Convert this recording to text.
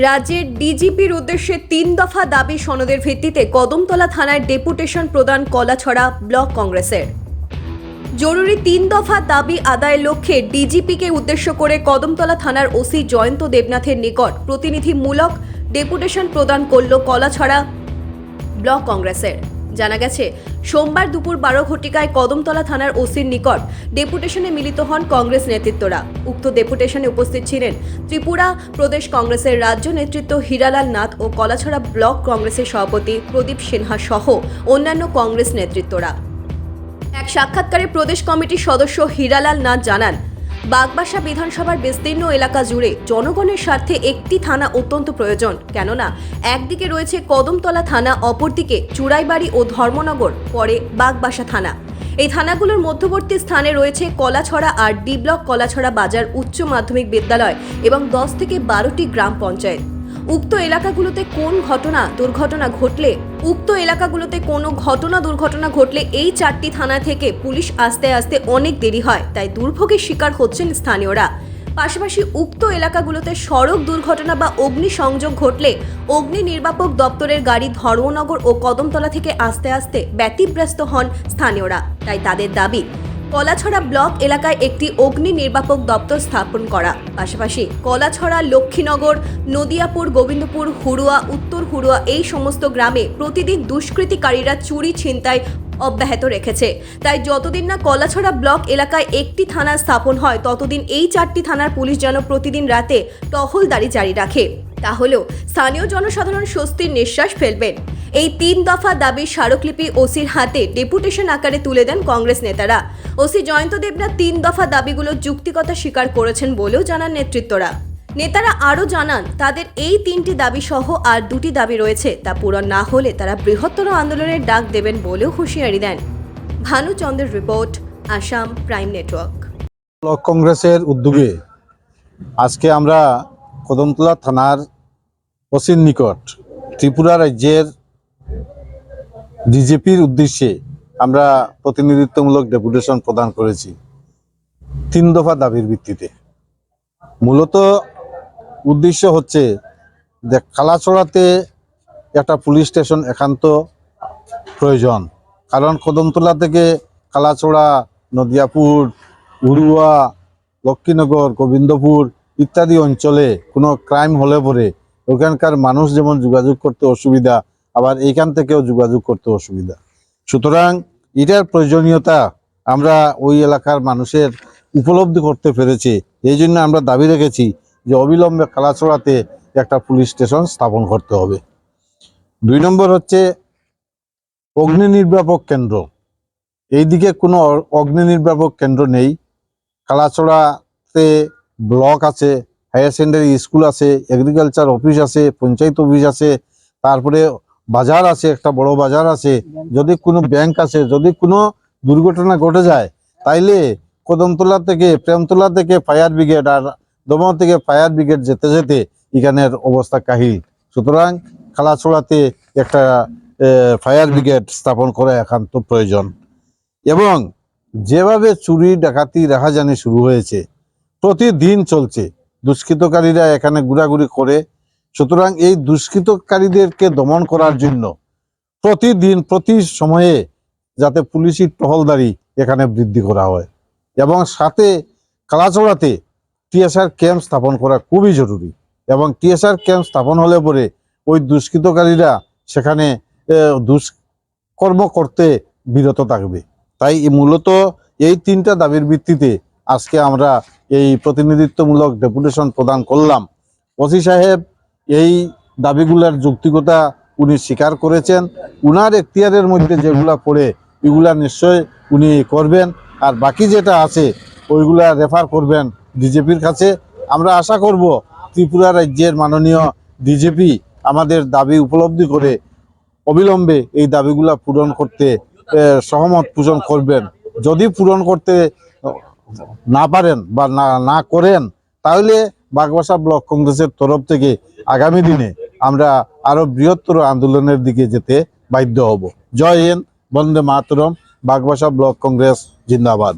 রাজ্যের ডিজিপির উদ্দেশ্যে তিন দফা দাবি সনদের ভিত্তিতে কদমতলা থানায় ডেপুটেশন প্রদান কলাছড়া ব্লক কংগ্রেসের। জরুরি তিন দফা দাবি আদায়ের লক্ষ্যে ডিজিপিকে উদ্দেশ্য করে কদমতলা থানার ওসি জয়ন্ত দেবনাথের নিকট প্রতিনিধিমূলক ডেপুটেশন প্রদান করল কলাছড়া ব্লক কংগ্রেসের। জানা গেছে সোমবার দুপুর বারো ঘটিকায় কদমতলা থানার ওসির নিকট ডেপুটেশনে মিলিত হন কংগ্রেস নেতৃত্বরা। উক্ত ডেপুটেশনে উপস্থিত ছিলেন ত্রিপুরা প্রদেশ কংগ্রেসের রাজ্য নেতৃত্ব হীরালাল নাথ ও কলাছড়া ব্লক কংগ্রেসের সভাপতি প্রদীপ সিনহা সহ অন্যান্য কংগ্রেস নেতৃত্বরা। এক সাক্ষাৎকারে প্রদেশ কমিটির সদস্য হীরালাল নাথ জানান বাগবাসা বিধানসভার বিস্তীর্ণ এলাকা জুড়ে জনগণের স্বার্থে একটি থানা অত্যন্ত প্রয়োজন। কেননা, একদিকে রয়েছে কদমতলা থানা, অপরদিকে চুড়াইবাড়ি ও ধর্মনগর, পরে বাগবাসা থানা। এই থানাগুলোর মধ্যবর্তী স্থানে রয়েছে Kalachhara R D block Kalachhara Bazar উচ্চ মাধ্যমিক বিদ্যালয় এবং দশ থেকে বারোটি গ্রাম পঞ্চায়েত। উক্ত এলাকাগুলোতে কোন ঘটনা, দুর্ঘটনা ঘটলে, উক্ত এলাকাগুলোতে কোনো ঘটনা, দুর্ঘটনা ঘটলে এই চারটি থানা থেকে পুলিশ আসতে আসতে অনেক দেরি হয়, তাই দুর্ভোগের শিকার হচ্ছেন স্থানীয়রা। পাশাপাশি উক্ত এলাকাগুলোতে সড়ক দুর্ঘটনা বা অগ্নি সংযোগ ঘটলে অগ্নি নির্বাপক দপ্তরের গাড়ি ধর্মনগর ও কদমতলা থেকে আসতে আসতে ব্যতিব্যস্ত হন স্থানীয়রা, তাই তাদের দাবি কলাছড়া ব্লক এলাকায় একটি অগ্নি নির্বাপক দপ্তর স্থাপন করা। পাশাপাশি কলাছড়া, লক্ষ্মীনগর, নদিয়াপুর, গোবিন্দপুর হুড়ুয়া উত্তর হুড়ুয়া এই সমস্ত গ্রামে প্রতিদিন দুষ্কৃতিকারীরা চুরি, ছিনতাই অব্যাহত রেখেছে। তাই যতদিন না কলাছড়া ব্লক এলাকায় একটি থানা স্থাপন হয়, ততদিন এই চারটি থানার পুলিশ যেন প্রতিদিন রাতে টহলদারি জারি রাখে। তাহলেও স্থানীয় জনসাধারণ স্বস্তির নিঃশ্বাস ফেলবেন। এই তিন দফা দাবির স্মারকলিপি ওসির হাতে ডেপুটেশন আকারে তুলে দেন কংগ্রেস নেতারা। ওসি জয়ন্ত দেবনাথ তিন দফা দাবিগুলোর যুক্তিকতা স্বীকার করেছেন বলেও জানান নেতৃত্বরা। নেতারা আরও জানান, তাদের এই তিনটি দাবি সহ আর দুটি দাবি রয়েছে, তা পূরণ না হলে তারা বৃহত্তর আন্দোলনের ডাক দেবেন বলেও হুঁশিয়ারি দেন। ভানুচন্দ্রের report, Assam prime network. Block কংগ্রেসের উদ্যোগে আজকে আমরা কদমতলা থানার ওসির নিকট ত্রিপুরা রাজ্যের ডিজিপির উদ্দেশ্যে আমরা প্রতিনিধিত্বমূলক ডেপুটেশন প্রদান করেছি তিন দফা দাবির ভিত্তিতে। মূলত উদ্দেশ্য হচ্ছে যে কালাচড়াতে একটা পুলিশ স্টেশন একান্ত প্রয়োজন। কারণ কদমতলা থেকে কালাচড়া নদিয়াপুর, উড়ুয়া, লক্ষ্মীনগর, গোবিন্দপুর ইত্যাদি অঞ্চলে কোনো ক্রাইম হলে পরে ওখানকার মানুষ যেমন যোগাযোগ করতে অসুবিধা আবার এইখান থেকেও যোগাযোগ করতে অসুবিধা। সুতরাং এটার প্রয়োজনীয়তা আমরা ওই এলাকার মানুষের উপলব্ধি করতে পেরেছি। এই জন্য আমরা দাবি রেখেছি যে অবিলম্বে কালাচড়াতে একটা পুলিশ স্টেশন স্থাপন করতে হবে। দুই নম্বর হচ্ছে অগ্নি নির্বাপক কেন্দ্র। এইদিকে কোনো অগ্নি নির্বাপক কেন্দ্র নেই। কালাচড়াতে ব্লক আছে, হায়ার সেকেন্ডারি স্কুল আছে এগ্রিকালচার অফিস আছে, পঞ্চায়েত অফিস আছে, তারপরে বাজার আছে, একটা বড় বাজার আছে, যদি কোনো ব্যাংক আছে, যদি কোনো দুর্ঘটনা ঘটে যায়, তাইলে কদমতলা থেকে, প্রেমতলা থেকে ফায়ার ব্রিগেড আর দমন থেকে ফায়ার ব্রিগেড যেতে যেতে এখানের অবস্থা কাহিল। সুতরাং খালাছড়াতে একটা ফায়ার ব্রিগেড স্থাপন করা একান্ত প্রয়োজন। এবং যেভাবে চুরি, ডাকাতি, রাহাজানি শুরু হয়েছে, প্রতিদিন চলছে। দুষ্কৃতকারীরা এখানে ঘোরাঘুরি করে সুতরাং এই দুষ্কৃতকারীদেরকে দমন করার জন্য প্রতিদিন, প্রতি সময়ে যাতে পুলিশি টহলদারি এখানে বৃদ্ধি করা হয়। এবং সাথে কালাচড়াতে টিএসআর ক্যাম্প স্থাপন করা খুবই জরুরি। এবং টিএসআর ক্যাম্প স্থাপন হলে পরে ওই দুষ্কৃতকারীরা সেখানে দুষ্কর্ম করতে বিরত থাকবে। তাই মূলত এই তিনটা দাবির ভিত্তিতে আজকে আমরা এই প্রতিনিধিত্বমূলক ডেপুটেশন প্রদান করলাম। ওসি সাহেব এই দাবিগুলার যৌক্তিকতা উনি স্বীকার করেছেন। উনার এখতিয়ারের মধ্যে যেগুলা পড়ে, এগুলা নিশ্চয় উনি করবেন। আর বাকি যেটা আছে, ওইগুলা রেফার করবেন ডিজেপির কাছে। আমরা আশা করব ত্রিপুরা রাজ্যের মাননীয় ডিজেপি আমাদের দাবি উপলব্ধি করে অবিলম্বে এই দাবিগুলা পূরণ করতে সহমত পোষণ করবেন। যদি পূরণ করতে না পারেন বা না না করেন, তাহলে বাগবাসা ব্লক কংগ্রেসের তরফ থেকে আগামী দিনে আমরা আরও বৃহত্তর আন্দোলনের দিকে যেতে বাধ্য হব। জয় হিন্দ, বন্দে মাতরম, বাগবাসা ব্লক কংগ্রেস, জিন্দাবাদ।